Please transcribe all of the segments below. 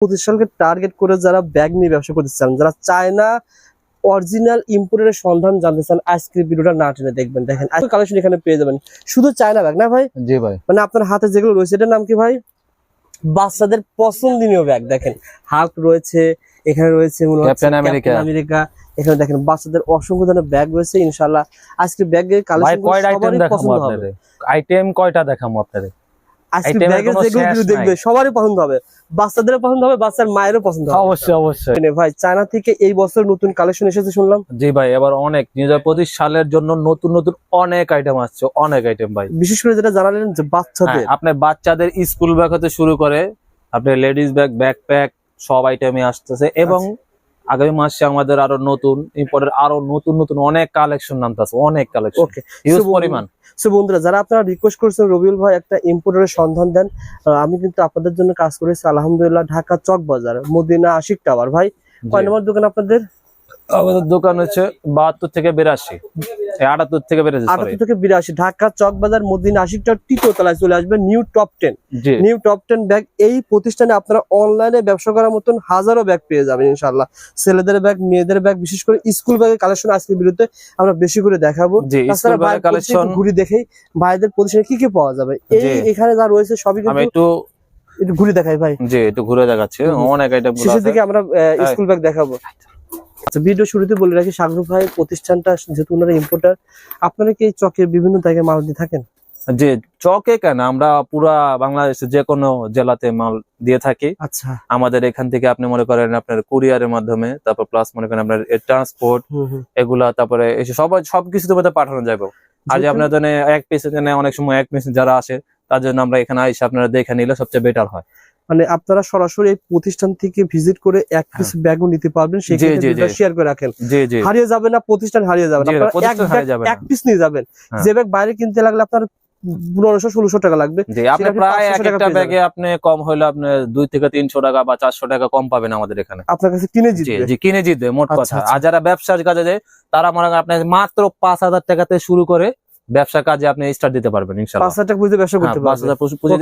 প্রতিষ্ঠানকে টার্গেট করে যারা ব্যাগ নিয়ে ব্যবসা করতে চান যারা চায়না অরিজিনাল ইম্পোর্টের সন্ধান জানতে চান আজকের ভিডিওটা না টেনে দেখবেন। দেখেন আজকে কালেকশন এখানে পেয়ে যাবেন। শুধু চায়না ব্যাগ না ভাই? জি ভাই। মানে আপনার হাতে যেগুলো রয়েছে এটার নাম কি ভাই? বাচ্চাদের পছন্দনীয় ব্যাগ দেখেন হাল্ক রয়েছে এখানে রয়েছে America। এখানে দেখেন বাচ্চাদের অসংখ্য ধরনের ব্যাগ রয়েছে ইনশাল্লাহ আজকে ব্যাগের কালেকশন পছন্দ হবে। আইটেম কয়টা দেখাবো আপনাদের? আজকে ব্যাগের কোনো যেগুলো দেখবে সবারই পছন্দ হবে। বাচ্চাদেরও পছন্দ হবে বাচ্চার মায়েরও পছন্দ হবে। অবশ্যই অবশ্যই। ভাই চায়না থেকে এই বছর নতুন কালেকশন এসেছে শুনলাম? জি ভাই এবার অনেক। দুই হাজার পঁচিশ সালের জন্য নতুন নতুন অনেক আইটেম আসছে অনেক আইটেম ভাই। বিশেষ করে যেটা জানালেন যে বাচ্চাদের। হ্যাঁ, আপনার বাচ্চাদের স্কুল ব্যাগ হতে শুরু করে আপনার লেডিস ব্যাগ ব্যাকপ্যাক সব আইটেমই আসতেছে এবং আগামী মাসে আমাদের আরও নতুন ইম্পোর্টের আরও নতুন নতুন অনেক কালেকশন নামতেছে অনেক কালেকশন ওকে হিউজ পরিমাণ। সো বন্ধুরা যারা আপনারা রিকোয়েস্ট করেছেন রবিউল ভাই একটা ইম্পোর্টারের সন্ধান দেন আমি কিন্তু আপনাদের জন্য কাজ করেছি আলহামদুলিল্লাহ ঢাকা চক বাজার মদিনা আশিক টাওয়ার ভাই কয়। নম্বর দোকান আপনাদের? আমাদের দোকান হচ্ছে বাহাত্তর থেকে বিরাশি। আটাত্তর থেকে সরি আটাত্তর থেকে বিরাশি ঢাকা চক বাজার মদিনা টাওয়ার তৃতীয় তলায় চলে আসবে new top ten. New top ten bag এই প্রতিষ্ঠানে আপনারা অনলাইনে ব্যবসা করার মতন হাজারো ব্যাগ পেয়ে যাবেন ইনশাল্লাহ ছেলেদের ব্যাগ মেয়েদের ব্যাগ বিশেষ করে স্কুল ব্যাগের কালেকশন আজকের বিরুদ্ধে আমরা বেশি করে দেখাবো। কালেকশন। ঘুরে দেখেই ভাইদের প্রতিষ্ঠানে কি কি পাওয়া যাবে? এই এখানে যা রয়েছে সবই কিন্তু একটু ঘুরে দেখাই ভাই। জি একটু ঘুরে দেখাচ্ছি। অনেক আইটেম শেষের দিকে আমরা। স্কুল ব্যাগ দেখাবো। আচ্ছা ভিডিও শুরুতে বলে রাখি সাগর ভাই প্রতিষ্ঠানটা যেহেতু ওনারা ইম্পোর্টার আপনারা কি এই চকের বিভিন্ন জায়গায় মাল দিয়ে থাকেন? যে চকে কেন? আমরা পুরা বাংলাদেশের যে কোনো জেলাতে মাল দিয়ে থাকি। আচ্ছা। আমাদের এখান থেকে আপনি মনে করেন আপনার কুরিয়ারের মাধ্যমে তারপর প্লাস মনে করেন আপনার ট্রান্সপোর্ট এগুলা তারপরে এসে সব সবকিছুতে মধ্যে পাঠানো যাবে আর যে আপনার জন্য এক পিস অনেক সময় এক পিস যারা আসে তার জন্য আমরা এখানে এসে আপনারা দেখে নিলে সবচেয়ে বেটার হয়। মানে আপনারা সরাসরি এই প্রতিষ্ঠান থেকে ভিজিট করে এক পিস ব্যাগও নিতে পারবেন জি। শেয়ার করে রাখেন। হারিয়ে যাবে না প্রতিষ্ঠান হারিয়ে যাবে না। এক পিস নিয়ে যাবেন। হ্যাঁ। যে ব্যাগ বাইরে কিনতে লাগলে আপনার পনেরোশো ষোলোশো টাকা লাগবে। আপনি আপনি প্রায় 500 টাকা ব্যাগে আপনি কম হইলে আপনি দুই থেকে তিনশো টাকা বা চারশো টাকা কম পাবেন আমাদের এখানে। আপনার কাছে কিনে জিতবে। কিনে জিতবে মোট আচ্ছা, কথা। আচ্ছা। আর যারা ব্যবসার কাজে যায় তারা মনে করেন আপনি মাত্র পাঁচ হাজার টাকাতে শুরু করে ব্যবসা কাজে আপনি স্টার্ট দিতে পারবেন পাঁচ ইনশাল্লাহ হাজার টাকা বুঝে ব্যবসা হ্যাঁ, করতে পারবেন।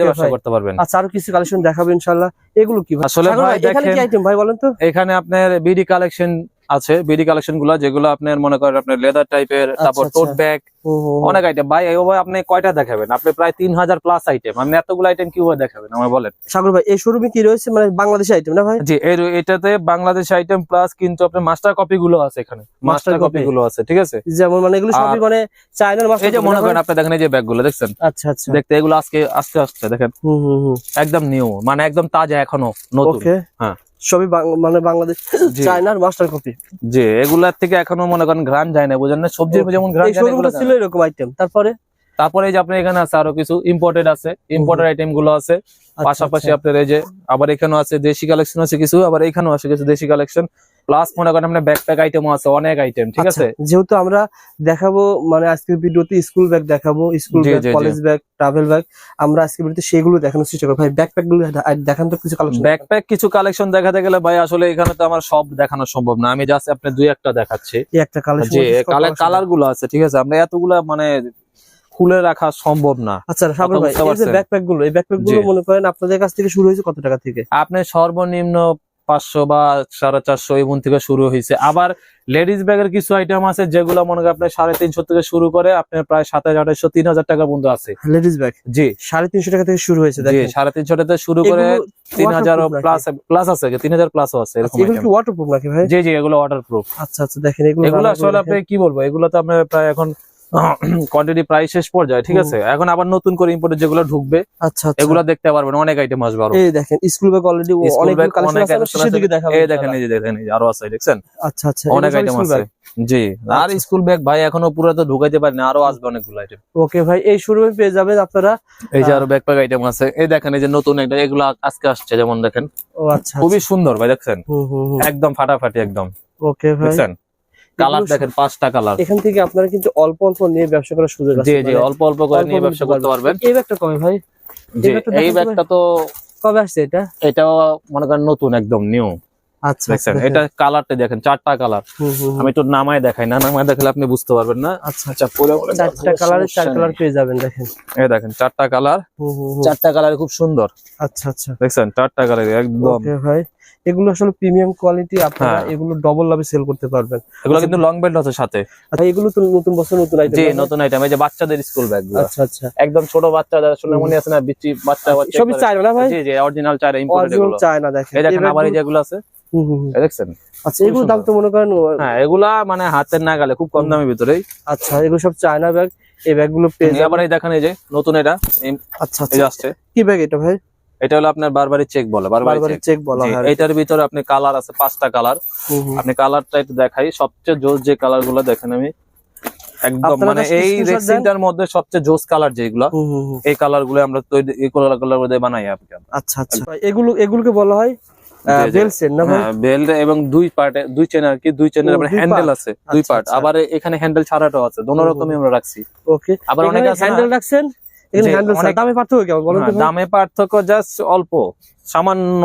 ব্যবসা করতে আচ্ছা আরও কিছু কালেকশন দেখাবো ইনশাল্লাহ এগুলো কি আসলে সাগর ভাই এখানে কি আইটেম ভাই বলেন তো? এখানে আপনার বিডি কালেকশন আছে বিডি কালেকশনগুলো যেগুলো আপনার মনে করেন আপনার লেদার টাইপের তারপর আচ্ছা। টোট ব্যাগ ও, ও, ও। অনেক আইটেম ভাই এইভাবে আপনি কয়টা দেখাবেন? আপনি প্রায় তিন হাজার প্লাস আইটেম আপনি এতগুলো আইটেম কীভাবে দেখাবেন আমার বলেন? সাগর ভাই এই শোরুমে কি রয়েছে? মানে বাংলাদেশি আইটেম না ভাই? জি এর এটাতে বাংলাদেশ আইটেম প্লাস কিন্তু আপনার মাস্টার কপি গুলো আছে এখানে। মাস্টার কপি গুলো আছে ঠিক আছে? যেমন মানে এগুলো সবই মানে চায়নার মাস্টার এই যে মনে করেন আপনি দেখেন এই যে ব্যাগগুলো দেখছেন? আচ্ছা আচ্ছা। দেখতে এগুলো আজকে আজকে আসছে দেখেন। হুম হুম হুম। একদম নিউ মানে একদম তাজা এখনও নতুন। ওকে হ্যাঁ। সবই মানে বাংলাদেশ চায়নার মাস্টার কপি যে এগুলার থেকে এখনও মনে করেন ঘ্রাণ যায় না বুঝেন না? সবজির যেমন ঘ্রাণ ছিল এরকম আইটেম তারপরে? তারপরে এই যে আপনার এখানে আছে আরও কিছু ইম্পোর্টেড আছে ইম্পোর্টেড আইটেমগুলো আছে। আচ্ছা, পাশাপাশি আচ্ছা। আপনার এই যে আবার এখানেও আছে দেশি কালেকশন আছে কিছু আবার এখানেও আছে কিছু দেশি কালেকশন প্লাস মনে করেন আপনার ব্যাকপ্যাক আইটেমও আছে অনেক আইটেম ঠিক আচ্ছা, আছে? যেহেতু আমরা দেখাবো মানে আজকের ভিডিওতে স্কুল ব্যাগ দেখাবো school bag. College bag travel bag আমরা আজকের ভিডিওতে সেগুলো দেখানোর চেষ্টা করব। ভাই ব্যাকপ্যাকগুলো দেখান তো কিছু কালেকশন ব্যাকপ্যাক কিছু কালেকশন দেখাতে গেলে ভাই আসলে এখানে তো আমার সব দেখানো সম্ভব না। আমি জাস্ট আপনি দুই একটা দেখাচ্ছি। এই একটা কালেকশন কালার কালারগুলো আছে ঠিক আছে? আমরা এতগুলা মানে খুলে রাখা সম্ভব না। আচ্ছা কত ভাই এই যে? ব্যাকপ্যাকগুলো এই ব্যাকপ্যাকগুলো মনে করেন আপনাদের কাছ থেকে শুরু হয়েছে কত টাকা থেকে? আপনি সর্বনিম্ন পাঁচশো বা সাড়ে চারশো এমন থেকে শুরু হয়েছে। আবার লেডিস ব্যাগের কিছু আইটেম আছে যেগুলো মনে করেন আপনার সাড়ে তিনশো থেকে শুরু করে আপনার প্রায় সাতাশ আঠাশশো তিন হাজার টাকা পর্যন্ত আছে। Ladies bag? জি। সাড়ে তিনশো টাকা থেকে শুরু হয়েছে জি সাড়ে তিনশো টাকা থেকে শুরু করে তিন হাজার প্লাস প্লাস আছে তিন হাজার প্লাসও আছে এগুলো ওয়াটারপ্রুফ নাকি ভাই? জি জি এগুলো ওয়াটার প্রুফ আচ্ছা আচ্ছা দেখেন এগুলো আসলে আপনি কি বলব এগুলো তো আপনার প্রায় এখন কোয়ান্টিটি প্রায় শেষ পর্যায়ে ঠিক। আছে? এখন আবার নতুন করে ইম্পোর্টের যেগুলো ঢুকবে আচ্ছা আচ্ছা। এগুলো দেখতে পারবেন অনেক আইটেম আসবে আরও। এই দেখেন স্কুল ব্যাগ অলরেডি অনেক কালেকশন আছে শেষের দিকে দেখাবো এই দেখেন এই যে দেখেন আরও আছে দেখছেন? আচ্ছা আচ্ছা অনেক আইটেম আছে। জি আর আচ্ছা। স্কুল ব্যাগ ভাই এখনও পুরো তো ঢুকাইতে পারিনি আরও আসবে অনেকগুলো আইটেম ওকে ভাই এই শোরুমে পেয়ে যাবেন আপনারা এই যে আরও ব্যাকপ্যাক আইটেম আছে। এই দেখেন এই যে নতুন একটা এগুলো আজকে আসছে যেমন দেখেন। ও আচ্ছা খুবই সুন্দর ভাই দেখছেন? একদম ফাটাফাটি একদম। ওকে ভাই। দেখছেন? কালার দেখেন পাঁচটা কালার এখান থেকে আপনারা কিন্তু অল্প অল্প নিয়ে ব্যবসা করার সুযোগ আছে জি জি মানে অল্প অল্প করে নিয়ে ব্যবসা করতে পারবেন। এই ব্যাগটা ভাই? এই ব্যাগটা তো কবে আসছে এটা? এটাও মনে করেন নতুন একদম নিউ আচ্ছা আচ্ছা, এটা কালারটা দেখেন চারটা কালার। আমি একটু নামায় দেখাই না নামায় দেখালে আপনি বুঝতে পারবেন না। আচ্ছা আচ্ছা। চারটা কালারে চার কালার পেয়ে যাবেন দেখেন। এই দেখেন চারটা কালার। চারটা কালার খুব সুন্দর। আচ্ছা আচ্ছা। দেখছেন চারটা কালার একদম। ভাই। এগুলো আসলে প্রিমিয়াম কোয়ালিটি আপনারা হ্যাঁ। এগুলো ডবল লাভে সেল করতে পারবেন। এগুলো কিন্তু লং বেল্ট আছে সাথে। আচ্ছা এগুলো তো নতুন বছর নতুন আইটেম জি নতুন আইটেম এই যে বাচ্চাদের স্কুল ব্যাগ আচ্ছা আচ্ছা। একদম ছোট বাচ্চা যারা শুনে মনে আছে না বিচি বাচ্চা বাচ্চা সবই চাই না ভাই? জি জি অরিজিনাল চাইরা ইম্পোর্টেড অরিজিনাল এগুলো। চায় না দেখেন। এই দেখেন আবার এই যেগুলো আছে। হুম, হুম, হুম। দেখছেন? আচ্ছা এগুলো দাম তো মনে করেন হ্যাঁ এগুলা মানে হাতের নাগালে খুব কম দামের ভিতরেই আচ্ছা এগুলো সব চায়না ব্যাগ এই ব্যাগগুলো পেয়ে যাবেন। আবার এই দেখেন এই যে নতুন এটা আচ্ছা আচ্ছা। কি ব্যাগ এটা ভাই? এটা হলো আপনার বারবারই চেক বলে বারবারই চেক বলা হয়। এইটার ভিতরে আপনি কালার আছে পাঁচটা কালার। আপনি কালারটা একটু দেখাই সবচেয়ে জোস যে কালারগুলো দেখেন আমি একদম মানে এই। রেক্সিনটার মধ্যে সবচেয়ে জোস কালার যেগুলো। এই কালারগুলো আমরা তৈরি এই কালার কালার বানাই আপনি আচ্ছা আচ্ছা এগুলো এগুলোকে বলা হয় ভাই হ্যাঁ বেল্ট এবং দুই পার্টে দুই চেন আর কি দুই চেনের আবার হ্যান্ডেল? আছে দুই আচ্ছা, পার্ট আচ্ছা। আবার এখানে হ্যান্ডেল ছাড়াটাও আছে দোনো রকমই আমরা রাখছি ওকে আবার অনেকে আছে হ্যান্ডেল রাখছেন দামে পার্থক্য কেমন বলুন তো হ্যাঁ, ভাই? দামে পার্থক্য জাস্ট অল্প সামান্য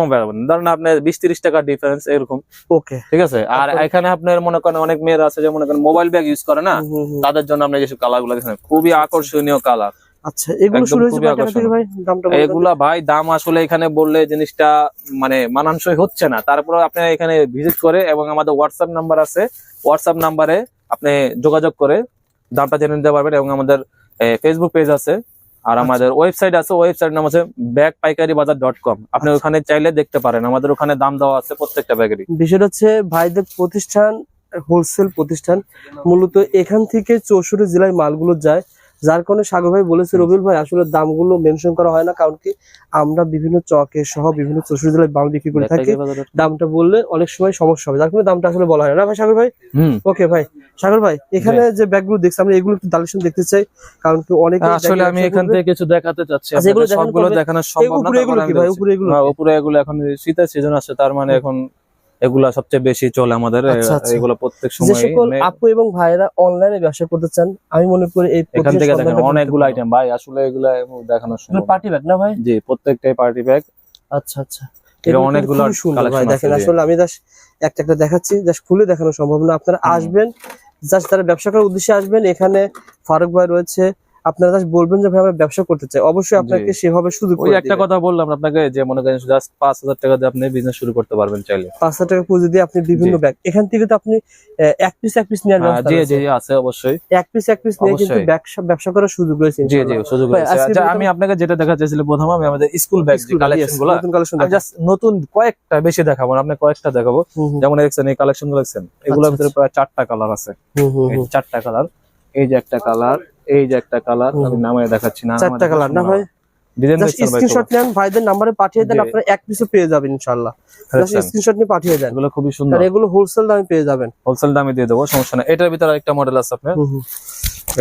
ধরেন আপনার বিশ তিরিশ টাকা ডিফারেন্স এরকম। ওকে ঠিক আছে? আর এখানে আপনার মনে করেন অনেক মেয়েরা আছে যে মনে করেন মোবাইল ব্যাগ ইউজ করে না। তাদের জন্য আমরা যেসব কালারগুলো দেখেন। খুবই আকর্ষণীয় কালার আচ্ছা এগুলো শুরু হয়েছে। ভাই? দামটা এগুলা ভাই দাম আসলে এখানে বললে জিনিসটা মানে মানানসই হচ্ছে না। তারপরে আপনি এখানে ভিজিট করে এবং আমাদের হোয়াটসঅ্যাপ নাম্বার আছে। হোয়াটসঅ্যাপ নাম্বারে আপনি যোগাযোগ করে দামটা জেনে নিতে পারবেন এবং আমাদের ফেসবুক পেজ আছে। আর আচ্ছা। আমাদের ওয়েবসাইট আছে ওয়েবসাইট নাম আছে ব্যাগ পাইকারি বাজার ডট কম আপনি আচ্ছা। ওখানে চাইলে দেখতে পারেন আমাদের ওখানে দাম দেওয়া আছে প্রত্যেকটা ব্যাগেরই বিষয়টা হচ্ছে ভাইদের প্রতিষ্ঠান হোলসেল প্রতিষ্ঠান মূলত এখান থেকে চৌষট্টি জেলায় মালগুলো যায়। যার কারণে সাগর ভাই বলেছে রবিউল ভাই আসলে দামগুলো মেনশন করা হয় না কারণ কি আমরা বিভিন্ন চকে সহ বিভিন্ন চৌষট্টি জেলায় মাল বিক্রি করে থাকি। দামটা বললে অনেক সময় সমস্যা হবে যার কারণে দামটা আসলে বলা হয় না। ভাই সাগর ভাই? ওকে ভাই। সাগর ভাই এখানে যে ব্যাগগুলো দেখছি আমরা এগুলো একটু দালিশন দেখতে চাই কারণ কি অনেক আসলে আমি এখান থেকে কিছু দেখাতে চাচ্ছি আচ্ছা, এগুলো সবগুলো? দেখানো সম্ভব না এগুলো কি ভাই উপরে এগুলো হ্যাঁ, উপরে এগুলো এখন শীতের সিজন আছে তার মানে এখন এগুলা সবচেয়ে বেশি চলে আমাদের আচ্ছা, আচ্ছা। এগুলো প্রত্যেক সময় আপু এবং ভাইয়েরা অনলাইনে ব্যবসা করতে চান আমি মনে করি এই এখান থেকে দেখেন অনেকগুলো আইটেম ভাই আসলে এগুলা দেখানো সম্ভব না। পার্টি ব্যাগ না ভাই? জি প্রত্যেকটাই পার্টি ব্যাগ আচ্ছা আচ্ছা। অনেকগুলো দেখেন আসলে আমি একটা একটা দেখাচ্ছি জাস্ট খুলে দেখানো সম্ভব না। আপনারা আসবেন জাস্ট তারা ব্যবসা করার উদ্দেশ্যে আসবেন। এখানে ফারুক ভাই রয়েছে। আপনারা জাস্ট বলবেন যে ভাই আমরা ব্যবসা করতে চাই। অবশ্যই আপনাকে সেভাবে সুযোগ ওই একটা কথা বললাম আপনাকে যে মনে করেন জাস্ট পাঁচ হাজার টাকা দিয়ে আপনি বিজনেস শুরু করতে পারবেন চাইলে। পাঁচ হাজার টাকা পুঁজি দিয়ে আপনি বিভিন্ন ব্যাগ এখান থেকে তো আপনি এক পিস এক পিস নেওয়ার হ্যাঁ, ব্যবস্থা জি জি আছে অবশ্যই। এক পিস এক পিস নিয়ে কিন্তু। ব্যবসা ব্যবসা করার সুযোগ রয়েছে জি জি সুযোগ রয়েছে। আচ্ছা আমি আপনাকে যেটা দেখা চাইছিলাম প্রথম আমি আমাদের স্কুল ব্যাগ School bag, কালেকশনগুলো নতুন আমি জাস্ট নতুন কয়েকটা বেশি দেখাবো আপনি কয়েকটা দেখাবো। যেমন দেখছেন এই কালেকশনগুলো দেখছেন? এগুলোর আচ্ছা, ভিতরে প্রায় চারটা কালার আছে। হুম, হুম, হুম। চারটা কালার এই যে একটা কালার এই যে একটা কালার। আমি নামে দেখাচ্ছি না চারটা কালার না ভাই? স্ক্রিনশট নেন ভাইদের নাম্বারে পাঠিয়ে দেন আপনারা এক পিসও পেয়ে যাবেন ইনশাআল্লাহ। স্ক্রিনশট নিয়ে পাঠিয়ে দেন। এগুলো খুবই সুন্দর। আর এগুলো হোলসেল দামে পেয়ে যাবেন। হোলসেল দামে দিয়ে দেবো সমস্যা নেই। এটার ভিতরে আরেকটা মডেল আছে আপনার।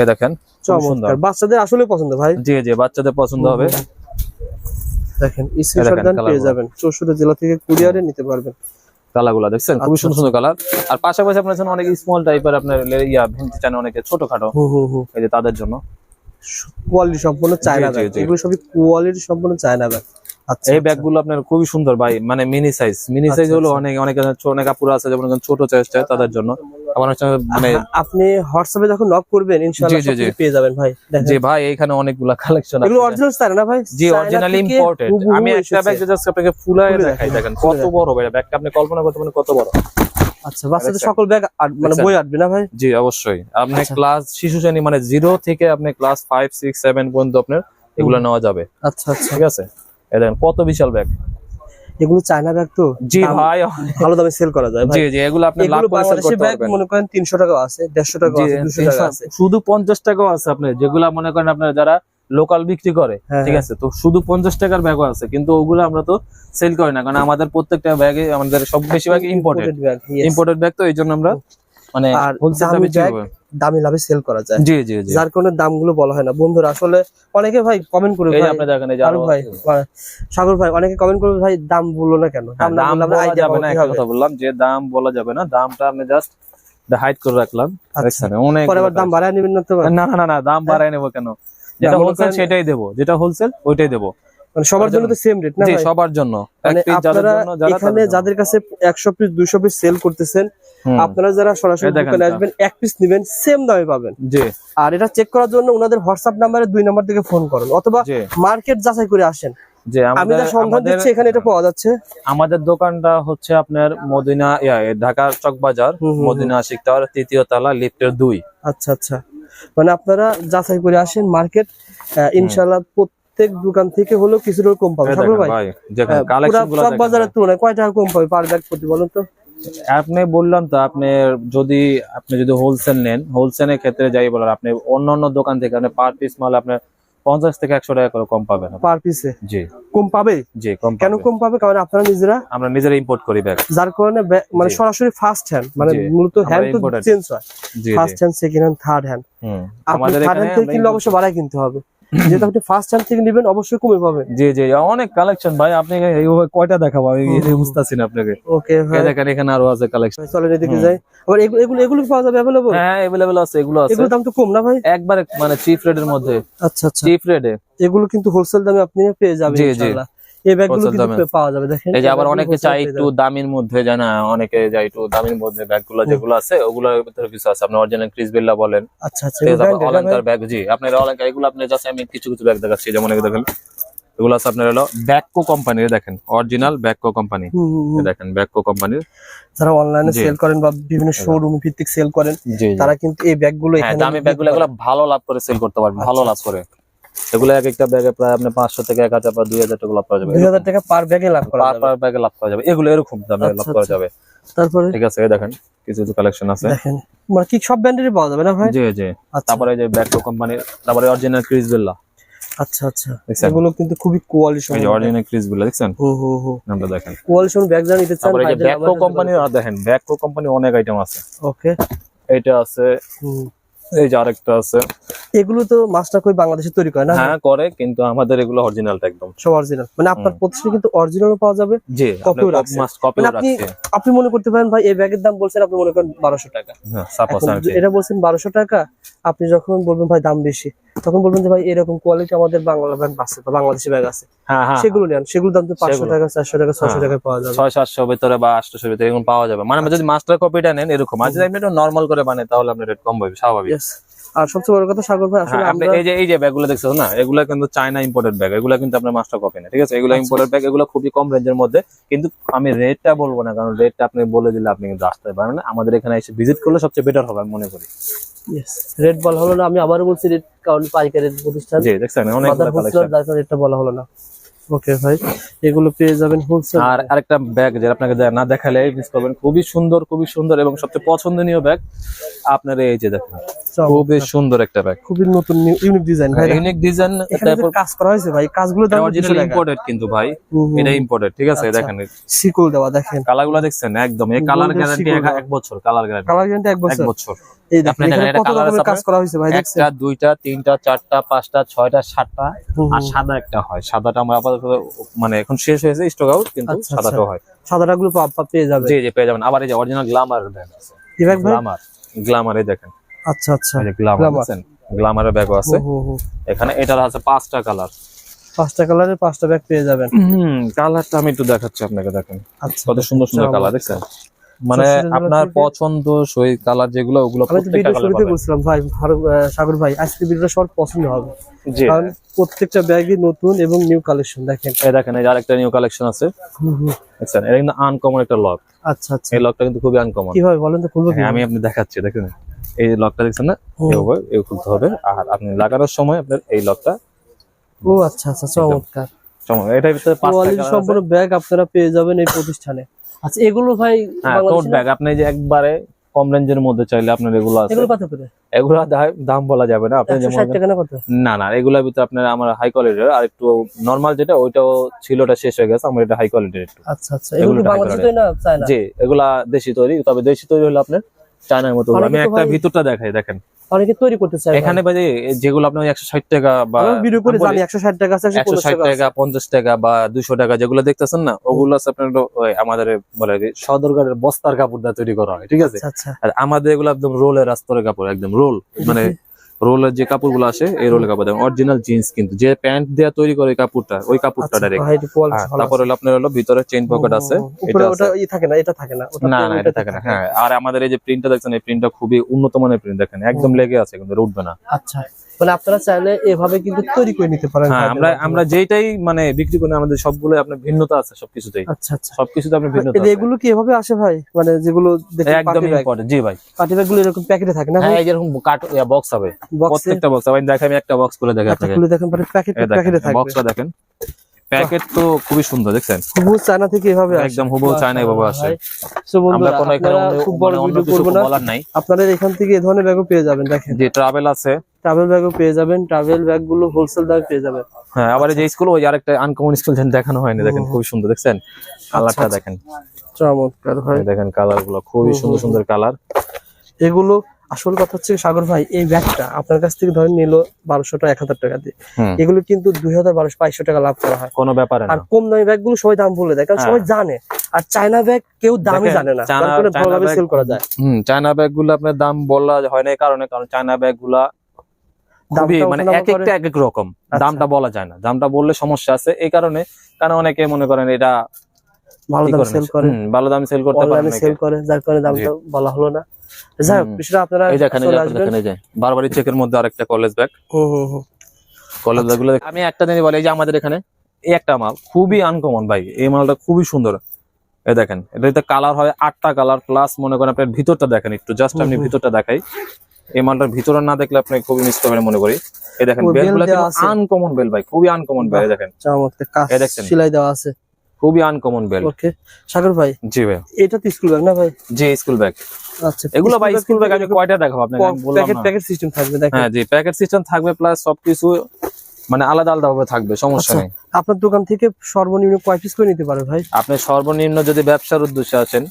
এই দেখেন চমৎকার। বাচ্চাদের আসলে পছন্দ ভাই। জি জি বাচ্চাদের পছন্দ হবে। দেখেন স্ক্রিনশট দেন পেয়ে যাবেন। চৌষট্টি জেলা থেকে কুরিয়ারে নিতে পারবেন। কালারগুলা দেখছেন? খুবই আচ্ছা, সুন্দর সুন্দর কালার। আর পাশাপাশি আপনার জন্য অনেক স্মল টাইপের আপনার ইয়া ভেন্টি চান অনেকে ছোটখাটো এই যে তাদের জন্য। কোয়ালিটি সম্পূর্ণ চায়না ব্যাগ এগুলো সবই কোয়ালিটি সম্পূর্ণ চায়না ব্যাগ আচ্ছা এই ব্যাগগুলো আপনার খুবই সুন্দর ভাই মানে মিনি সাইজ মিনি সাইজ আচ্ছা, হলো আচ্ছা। অনেক অনেক অনেক আপুরা আছে যেমন ছোট সাইজ চাই তাদের জন্য। আমার মানে আপনি হোয়াটসঅ্যাপে যখন নক করবেন ইনশাআল্লাহ জি, জি, জি। পেয়ে যাবেন ভাই যে ভাই এখানে অনেকগুলা কালেকশন এগুলো অরিজিনাল চায়না না ভাই? জি চায়না ইম্পোর্টেড আমি একটা ব্যাগ জাস্ট আপনাকে ফুলায় দেখাই দেখেন কত বড় ভাই ব্যাগটা আপনি কল্পনা করতে পারেন কত বড়। আচ্ছা বাচ্চাদের সকল ব্যাগ মানে বই আটবে না ভাই? জি অবশ্যই। আপনি আচ্ছা। ক্লাস শিশু শ্রেণি মানে জিরো থেকে আপনি ক্লাস ফাইভ সিক্স সেভেন পর্যন্ত আপনার এগুলো নেওয়া যাবে। আচ্ছা আচ্ছা। ঠিক আছে? দেখেন কত বিশাল ব্যাগ এগুলো চায়না ব্যাগ তো? জি ভাই ভালো দামে সেল করা যায় ভাই। জি জি এগুলো আপনি করে করতে ব্যাগ পারবেন। মনে করেন তিনশো টাকা আছে দেড়শো টাকা আছে দুশো টাকা আছে। শুধু পঞ্চাশ টাকাও আছে আপনার যেগুলা মনে করেন আপনার যারা লোকাল বিক্রি করে হ্যাঁ, ঠিক হ্যাঁ। আছে? তো শুধু পঞ্চাশ টাকার ব্যাগও আছে কিন্তু ওগুলো আমরা তো সেল করি না কারণ আমাদের প্রত্যেকটা ব্যাগে আমাদের সব বেশিরভাগ ইম্পোর্টেড bag, ইম্পোর্টেড ব্যাগ তো এই জন্য আমরা মানে দামি bag দামি লাভে সেল করা যায়। জি জি যার কারণে দামগুলো বলা হয় না। বন্ধুরা আসলে অনেকে ভাই কমেন্ট করে ভাই আপনি দেখেন এই ভাই সাগর ভাই অনেকে কমেন্ট করবে ভাই দাম বলল না কেন? হ্যাঁ, না দাম বলা যাবে না একটা কথা বললাম যে দাম বলা যাবে না দামটা আপনি জাস্ট হাইড করে রাখলাম আচ্ছা। অনেক পরে দাম বাড়ায় নেবেন না তো? না না না না দাম বাড়ায় নেব কেন? যেটা হোলসেল সেটাই দেবো যেটা হোলসেল ওইটাই দেবো। মানে সবার জন্য তো সেম রেট না সবার জন্য। মানে আপনারা এখানে যাদের কাছে একশো পিস দুইশো পিস সেল করতেছেন আপনারা যারা সরাসরি দোকানে আসবেন এক পিস নেবেন সেম দামে পাবেন। আর এটা চেক করার জন্য ওনাদের হোয়াটসঅ্যাপ নাম্বারে দুই নাম্বার থেকে ফোন করুন অথবা মার্কেট যাচাই করে আসেন। আমি যা সন্ধান দিচ্ছি এখানে এটা পাওয়া যাচ্ছে। আমাদের দোকানটা হচ্ছে আপনার মদিনা ঢাকা চক বাজার হুম, হুম, মদিনা আশিক টাওয়ার তৃতীয় তলা লিফটের দুই। আচ্ছা আচ্ছা। মানে আপনারা যাচাই করে আসেন মার্কেট ইনশাল্লাহ প্রত্যেক দোকান থেকে হলেও কিছু কম পাবে। ভাই গুলো চক বাজারের তুলনায় কয় টাকা কম পাবে পার ব্যাগ প্রতি বলুন তো? আপনি বললাম তো আপনি যদি আপনি যদি হোলসেল নেন হোলসেলের ক্ষেত্রে যাই বলার আপনি অন্য অন্য দোকান থেকে আপনি পার পিস মাল আপনার পঞ্চাশ থেকে একশো টাকা করে কম পাবেন। পার পিসে জি। কম পাবে? জি কম কেন কম পাবে? কারণ আপনারা নিজেরা আমরা নিজেরা ইম্পোর্ট করি ব্যাগ যার কারণে মানে সরাসরি ফার্স্ট হ্যান্ড মানে মূলত হ্যান্ড তো চেঞ্জ হয়। First hand second hand third hand আমাদের এখানে আমরা অবশ্যই বাড়াই কিনতে হবে। যেহেতু আপনি ফার্স্ট হ্যান্ড থেকে নেবেন অবশ্যই কমে পাবেন। জি জি অনেক কালেকশন ভাই আপনি এইভাবে কয়টা দেখাবো? আমি বুঝতাছি না আপনাকে। ওকে ভাই দেখেন এখানে আরও আছে কালেকশন চলেন এদিকে। যাই। আবার এগুলো এগুলো পাওয়া যাবে অ্যাভেলেবল হ্যাঁ অ্যাভেলেবেল আছে এগুলো আছে। এগুলো দাম তো কম না ভাই? একবারে মানে চিপ রেডের মধ্যে। আচ্ছা আচ্ছা। চিপ রেডে এগুলো কিন্তু হোলসেল দামে আপনি পেয়ে যাবেন। ইনশাআল্লাহ। এই ব্যাগগুলো কিন্তু পাওয়া যাবে দেখেন। এই যে আবার অনেকে চাই একটু। দামের মধ্যে জানা অনেকে যায় একটু দামের মধ্যে ব্যাগগুলো যেগুলো আছে ওগুলোর ভিতরে কিছু আছে। আপনি অরিজিনাল ক্রিস বিল্লা বলেন। আচ্ছা আচ্ছা অলঙ্কার ব্যাগ জি আপনার অলঙ্কার এগুলো আপনি জাস্ট আমি কিছু কিছু ব্যাগ দেখাচ্ছি যেমন দেখেন। এগুলো আছে আপনার হলো ব্যাককো কোম্পানির দেখেন অরিজিনাল ব্যাককো কোম্পানি। দেখেন ব্যাককো কোম্পানির যারা অনলাইনে সেল করেন বা বিভিন্ন শোরুম ভিত্তিক সেল করেন তারা কিন্তু এই ব্যাগগুলো হ্যাঁ এখানে দামি ব্যাগগুলো এগুলো ভালো লাভ করে সেল করতে পারবেন ভালো আচ্ছা, লাভ করে। এগুলো এক একটা ব্যাগে প্রায় আপনি পাঁচশো থেকে এক হাজার বা দুই হাজার টাকা লাভ করা যাবে। দুই হাজার টাকা পার ব্যাগে লাভ করা পার পার ব্যাগে লাভ করা যাবে। এগুলো এরকম দামে লাভ আচ্ছা, করা আচ্ছা। যাবে। তারপরে? ঠিক আছে দেখেন কিছু কিছু কালেকশন আছে। দেখেন মানে কি সব ব্র্যান্ডেরই পাওয়া যাবে না ভাই? জি জি। আচ্ছা। তারপরে যে ব্যাককো কোম্পানির তারপরে অরিজিনাল ক্রিস বিল্লা আচ্ছা আচ্ছা? এগুলো কিন্তু খুবই কোয়ালিটি এই অরিজিনাল ক্রিস বিল্লা দেখছেন? হুম হুম হুম। নামটা দেখেন। কোয়ালিটি ব্যাগ যা নিতে চান তারপরে ব্যাককো কোম্পানির আর দেখেন ব্যাককো কোম্পানি অনেক আইটেম আছে। ওকে এটা আছে এই যে আরেকটা আছে। এগুলো তো মাছটা কই বাংলাদেশে তৈরি করে না? হ্যাঁ করে কিন্তু আমাদের এগুলো অরিজিনালটা একদম। সব অরিজিনাল মানে আপনার। প্রতিষ্ঠানে কিন্তু অরিজিনালও পাওয়া যাবে জি Copy ও রাখছে। মাস্ট কপি মানে আপনি রাখছে। আপনি মনে করতে পারেন ভাই এই ব্যাগের দাম বলছেন আপনি মনে করেন বারোশো টাকা। হ্যাঁ সাপোজ এটা বলছেন বারোশো টাকা আপনি যখন বলবেন ভাই দাম বেশি তখন বলবেন যে ভাই এরকম কোয়ালিটি আমাদের বাংলা ব্যাগ আছে বা বাংলাদেশি ব্যাগ আছে। হ্যাঁ হ্যাঁ সেগুলো নেন। সেগুলো দাম তো পাঁচশো সেগুলো। টাকা চারশো টাকা ছশো টাকা পাওয়া যাবে। ছয় সাতশো ভিতরে বা আটশোশো ভিতরে এরকম পাওয়া যাবে। মানে যদি মাস্টার কপিটা নেন এরকম। আর যদি আপনি এটা নর্মাল করে বানায় তাহলে আপনার রেট কম হবে স্বাভাবিক. আর সবচেয়ে বড় কথা সাগর ভাই আসলে হ্যাঁ, আপনি এই যে এই যে ব্যাগগুলো দেখছেন না এগুলো কিন্তু চায়না ইম্পোর্টেড ব্যাগ এগুলো কিন্তু আপনার মাস্টার কপি না ঠিক আছে? এগুলো। ইম্পোর্টেড ব্যাগ এগুলো খুবই কম রেঞ্জের মধ্যে কিন্তু আমি রেটটা বলব না কারণ রেটটা আপনি বলে দিলে আপনি কিন্তু আসতে পারবেন না। আমাদের এখানে এসে ভিজিট করলে সবচেয়ে বেটার হবে আমি মনে করি। রেট বলা হলো না আমি আবারও বলছি রেট কারণ পাইকারের প্রতিষ্ঠান। জি দেখছেন অনেক রেটটা বলা হলো না। ওকে ভাই। এগুলো পেয়ে যাবেন হোলসেল আর আরেকটা ব্যাগ যেটা আপনাকে না দেখালে মিস করবেন। খুবই সুন্দর খুবই সুন্দর এবং সবচেয়ে পছন্দনীয় ব্যাগ আপনার এই যে দেখেন। খুবই সুন্দর একটা ব্যাগ খুবই নতুন ইউনিক ডিজাইন ভাই। ইউনিক ডিজাইন তারপর কাজ করা হয়েছে ভাই কাজগুলো দাম অরিজিনাল ইম্পোর্টেড কিন্তু ভাই। এটা ইম্পোর্টেড ঠিক আছে আচ্ছা। দেখেন। শিকল দেওয়া দেখেন। কালারগুলো দেখছেন? একদম। এই কালার গ্যারান্টি এক বছর কালার গ্যারান্টি কালার গ্যারান্টি এক বছর। এক বছর। এই দেখেন এখানে কত রকমের কাজ করা হয়েছে ভাই দেখছেন? একটা দুইটা তিনটা চারটা পাঁচটা ছয়টা সাতটা আর সাদা একটা হয়। সাদাটা আমরা আপাতত মানে এখন শেষ হয়েছে স্টক আউট কিন্তু আচ্ছা, সাদাটাও হয়। সাদাটা গুলো পেয়ে যাবে জি জি পেয়ে যাবেন। আবার এই যে অরিজিনাল আছে। দেখেন। আচ্ছা আচ্ছা। এই যে গ্লামার Glamour। আছেন গ্লামারের ব্যাগও আছে। এখানে এটার আছে পাঁচটা কালার পাঁচটা কালারের পাঁচটা ব্যাগ পেয়ে যাবেন। কালারটা আমি একটু দেখাচ্ছি আপনাকে দেখেন। আচ্ছা। কত সুন্দর সুন্দর কালার দেখছেন? মানে আপনার পছন্দ সই কালার যেগুলো ওগুলো প্রত্যেকটা কালার শুরুতে বলছিলাম ভাই সাগর ভাই আজকে ভিডিওটা সবার পছন্দ হবে। কারণ প্রত্যেকটা ব্যাগই নতুন এবং নিউ কালেকশন দেখেন। এই দেখেন এই আরেকটা নিউ কালেকশন আছে। হুম। এটা কিন্তু আনকমন একটা লক আচ্ছা আচ্ছা। এই লকটা কিন্তু খুবই আনকমন কীভাবে বলেন তো খুলবো হ্যাঁ আমি আপনি দেখাচ্ছি দেখেন। এই লকটা দেখছেন না। এভাবে এই খুলতে হবে। আর আপনি লাগানোর সময় আপনার এই লকটা ও আচ্ছা আচ্ছা চমৎকার। চমৎকার। এটার ভিতরে পাঁচটা colour সম্পূর্ণ ব্যাগ আপনারা পেয়ে যাবেন এই প্রতিষ্ঠানে। আচ্ছা এগুলো ভাই টোট ব্যাগ আপনি যে একবারে কম রেঞ্জের মধ্যে চাইলে আপনার এগুলো আছে। এগুলো কত করে? এগুলো দাম বলা যাবে না। আপনি যেমন না না না এগুলোর ভিতরে আপনার আমার হাই কোয়ালিটির আর একটু নরমাল যেটা ওইটাও ছিলটা শেষ হয়ে গেছে আমার এটা হাই কোয়ালিটির একটু। আচ্ছা আচ্ছা এগুলো বাংলাদেশি না চায় না জি এগুলা দেশি তৈরি তবে দেশি তৈরি হলো আপনার চায়নার মতো আমি একটা ভিতরটা দেখাই দেখেন। অনেকে তৈরি করতে চায় এখানে ভাই যেগুলো আপনার একশো ষাট টাকা বা ভিডিও করে জানি একশো ষাট টাকা আছে একশো একশো পঞ্চাশ ষাট টাকা 50 টাকা পঞ্চাশ টাকা বা দুশো টাকা যেগুলো দেখতেছেন না ওগুলো আছে আপনার ওই আমাদের বলে সদরকারের বস্তার কাপড় দিয়ে তৈরি করা হয় ঠিক আছে? আচ্ছা আচ্ছা। আর আমাদের এগুলো একদম রোলের আস্তরের কাপড় একদম রোল। মানে রোলের যে কাপড়গুলো আছে এই রোলের কাপড় দেখেন অরিজিনাল জিন্স কিন্তু যে প্যান্ট দেওয়া তৈরি করে কাপড়টা ওই কাপড়টা আচ্ছা, ডাইরেক্ট এটা quality ভালো তারপর হলো আপনার হলো ভিতরে চেন পকেট আছে এটা ওটা ই থাকে না এটা থাকে না ওটা না না এটা থাকে না হ্যাঁ আর আমাদের এই যে প্রিন্টটা দেখছেন এই প্রিন্টটা খুবই উন্নত মানের প্রিন্ট দেখেন একদম লেগে আছে কিন্তু রুটবে উঠবে না। আচ্ছা। মানে আপনারা চাইলে এভাবে কিন্তু তৈরি করে নিতে পারেন হ্যাঁ আমরা। আমরা যেটাই মানে বিক্রি করি আমাদের সবগুলো আপনার ভিন্নতা আছে সবকিছুতেই। আচ্ছা আচ্ছা। সবকিছুতে আপনার ভিন্নতা আছে। এগুলো কি এভাবে আসে ভাই? মানে যেগুলো একদম পার্টি ইম্পর্টেন্ট জি ভাই। পার্টি ব্যাগগুলো এরকম প্যাকেটে থাকে না হ্যাঁ ভাই? এই কাট বক্স হবে। বক্সে প্রত্যেকটা বক্স আমি দেখাই আমি একটা বক্স খুলে দেখাই আপনাকে। খুলে দেখেন পরে প্যাকেট প্যাকেটে থাকে বক্সটা দেখেন। প্যাকেট তো খুবই সুন্দর দেখছেন? হুবহু চায়না থেকে এভাবে একদম হুবহু চায়না এভাবে আসে। সো আমরা বন্ধুরা কোনো এখানে খুব বড় মানে ভিডিও কিছু করব না। আপনারা এখান থেকে এই ধরনের ব্যাগও পেয়ে যাবেন দেখেন। যে ট্রাভেল আছে। ট্রাভেল ব্যাগও পেয়ে যাবেন। ট্রাভেল ব্যাগগুলো হোলসেল দামে পেয়ে যাবেন। হ্যাঁ আবার যে স্কুল ওই আরেকটা আনকমন স্কুল যেন দেখানো হয়নি দেখেন খুবই সুন্দর দেখছেন? কালারটা আচ্ছা। দেখেন। চমৎকার ভাই। দেখেন কালারগুলো খুবই সুন্দর সুন্দর কালার এগুলো আসল কথা হচ্ছে সাগর ভাই এই ব্যাগটা আপনার কাছ থেকে ধরেন নিল বারোশো টাকা এক হাজার টাকা দিয়ে। এগুলো কিন্তু দুই হাজার বারোশো বাইশশো টাকা লাভ করা হয়। কোনো ব্যাপারে আর কম দামি ব্যাগগুলো সবাই দাম বলে দেয় কারণ হ্যাঁ। সবাই জানে। আর চায়না ব্যাগ কেউ দামই জানে না চায়না- ভালোভাবে সেল করা যায়। হুম চায়না ব্যাগগুলো আপনার দাম বলা হয় না এই কারণে কারণ চায়না ব্যাগগুলা খুবই মানে এক একটা এক এক রকম। আচ্ছা। দামটা বলা যায় না। দামটা বললে সমস্যা আছে এই কারণে কারণ অনেকে মনে করেন এটা ভালো দামে? সেল করে ভালো দামে সেল করতে পারেন অনলাইনে সেল করে যার কারণে দামটা বলা হলো না। যাই হোক বিষয়টা আপনারা এই দেখেন দেখেন বারবারই চেকের মধ্যে আরেকটা কলেজ ব্যাগ হুম হুম হুম কলেজ ব্যাগগুলো আমি একটা জিনিস বলি এই যে আমাদের এখানে এই একটা মাল খুবই আনকমন ভাই এই মালটা খুবই সুন্দর। এই দেখেন এটাতে কালার হয় আটটা কালার প্লাস মনে করেন আপনার ভিতরটা দেখেন একটু জাস্ট হুম। ভিতরটা দেখাই। এই মালটার ভিতরে না দেখলে আপনি খুবই মিস করবেন মনে করি। এই দেখেন ও, বেলগুলো দেওয়া আনকমন বেল ভাই খুবই আনকমন বেল। দেখেন। চমৎকার কাজ এই দেখছেন? সেলাই দেওয়া আছে। খুবই আনকমন বেল ওকে সাগর ভাই জি ভাই এটা তো স্কুল ব্যাগ না ভাই? জি স্কুল ব্যাগ আচ্ছা এগুলো ভাই স্কুল ব্যাগ আমি কয়টা দেখাবো আপনাকে? আমি বললাম প্যাকেট প্যাকেট সিস্টেম থাকবে দেখেন। হ্যাঁ জি প্যাকেট সিস্টেম থাকবে প্লাস সবকিছু মানে আলাদা আলাদা ভাবে থাকবে সমস্যা আচ্ছা। নেই। আপনার দোকান থেকে সর্বনিম্ন কয় পিস করে নিতে পারে ভাই? আপনি সর্বনিম্ন যদি ব্যবসার উদ্দেশ্যে আছেন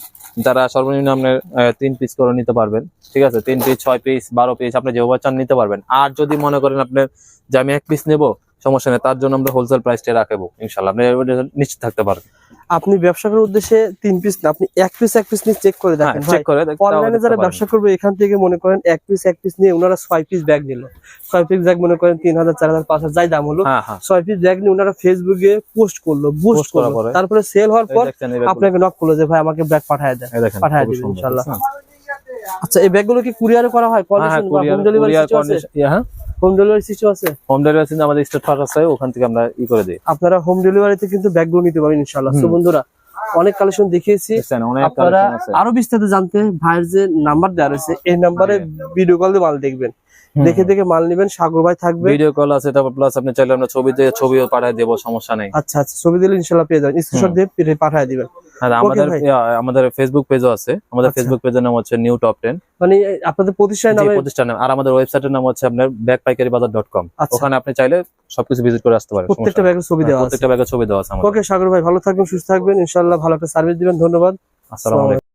তারা সর্বনিম্ন আপনার তিন পিস করে নিতে পারবেন ঠিক আছে? তিন পিস ছয় পিস বারো পিস আপনি যেভাবে চান নিতে পারবেন। আর যদি মনে করেন আপনার যে আমি এক পিস নেব সমস্যা নেই তার জন্য আমরা হোলসেল প্রাইসটা রাখব ইনশাল্লাহ আপনি নিশ্চিত থাকতে পারবেন আপনি ব্যবসা করার উদ্দেশ্যে তিন পিস না আপনি এক পিস এক পিস নিয়ে চেক করে হ্যাঁ দেখেন চেক করে অনলাইনে যারা ব্যবসা করবে এখান থেকে মনে করেন এক পিস এক পিস নিয়ে ওনারা ছয় পিস ব্যাগ নিল। ছয় পিস ব্যাগ মনে করেন তিন হাজার চার হাজার পাঁচ হাজার যাই দাম হলো হ্যাঁ হ্যাঁ। ছয় পিস ব্যাগ নিয়ে ওনারা ফেসবুকে পোস্ট করল বুস্ট করল। পরে? তারপরে সেল হওয়ার পর। আপনাকে নক করল যে ভাই আমাকে ব্যাগ পাঠায় দেন পাঠায় দিবেন ইনশাল্লাহ। আচ্ছা এই ব্যাগগুলো কি কুরিয়ারে করা হয়? হ্যাঁ হ্যাঁ। হোম ডেলিভারি সিস্টেম আছে? হোম ডেলিভারি সিস্টেম আমাদের স্টেট ফার্স্ট আছে ওখান থেকে আমরা ই করে দিই। আপনারা হোম ডেলিভারিতে কিন্তু ব্যাগগুলো নিতে পারবেন ইনশাল্লাহ তো বন্ধুরা অনেক কালেকশন দেখিয়েছি। আপনারা আরও বিস্তারিত জানতে ভাইয়ের যে নাম্বার দেওয়া রয়েছে এই নাম্বারে ভিডিও কল দিয়ে মাল দেখবেন। দেখে দেখে মাল নেবেন সাগর ভাই থাকবে। ভিডিও কল আছে তারপর প্লাস আপনি চাইলে আমরা ছবিতে ছবিও পাঠিয়ে দেবো সমস্যা নেই। আচ্ছা আচ্ছা ছবি দিলে ইনশাল্লাহ পেয়ে যাবেন। স্ক্রিনশট দিয়ে পাঠিয়ে দিবেন। আর আমাদের ভাই। ইয়া, আমাদের ফেসবুক পেজও আছে। আমাদের আচ্ছা। ফেসবুক পেজের নাম হচ্ছে নিউ টপ টেন মানে আপনাদের প্রতিষ্ঠানের নামে প্রতিষ্ঠান আর আমাদের ওয়েবসাইটের নাম হচ্ছে আপনার ব্যাগ পাইকারি বাজার ডট কম আচ্ছা। ওখানে আপনি চাইলে সবকিছু ভিজিট করে আসতে পারেন প্রত্যেকটা। ব্যাগের ছবি দেওয়া আছে। প্রত্যেকটা ব্যাগের ছবি দেওয়া আছে আমাদের। ওকে সাগর ভাই ভালো থাকবেন সুস্থ থাকবেন। ইনশাল্লাহ ভালো একটা সার্ভিস দিবেন। ধন্যবাদ। আসসালামু আলাইকুম।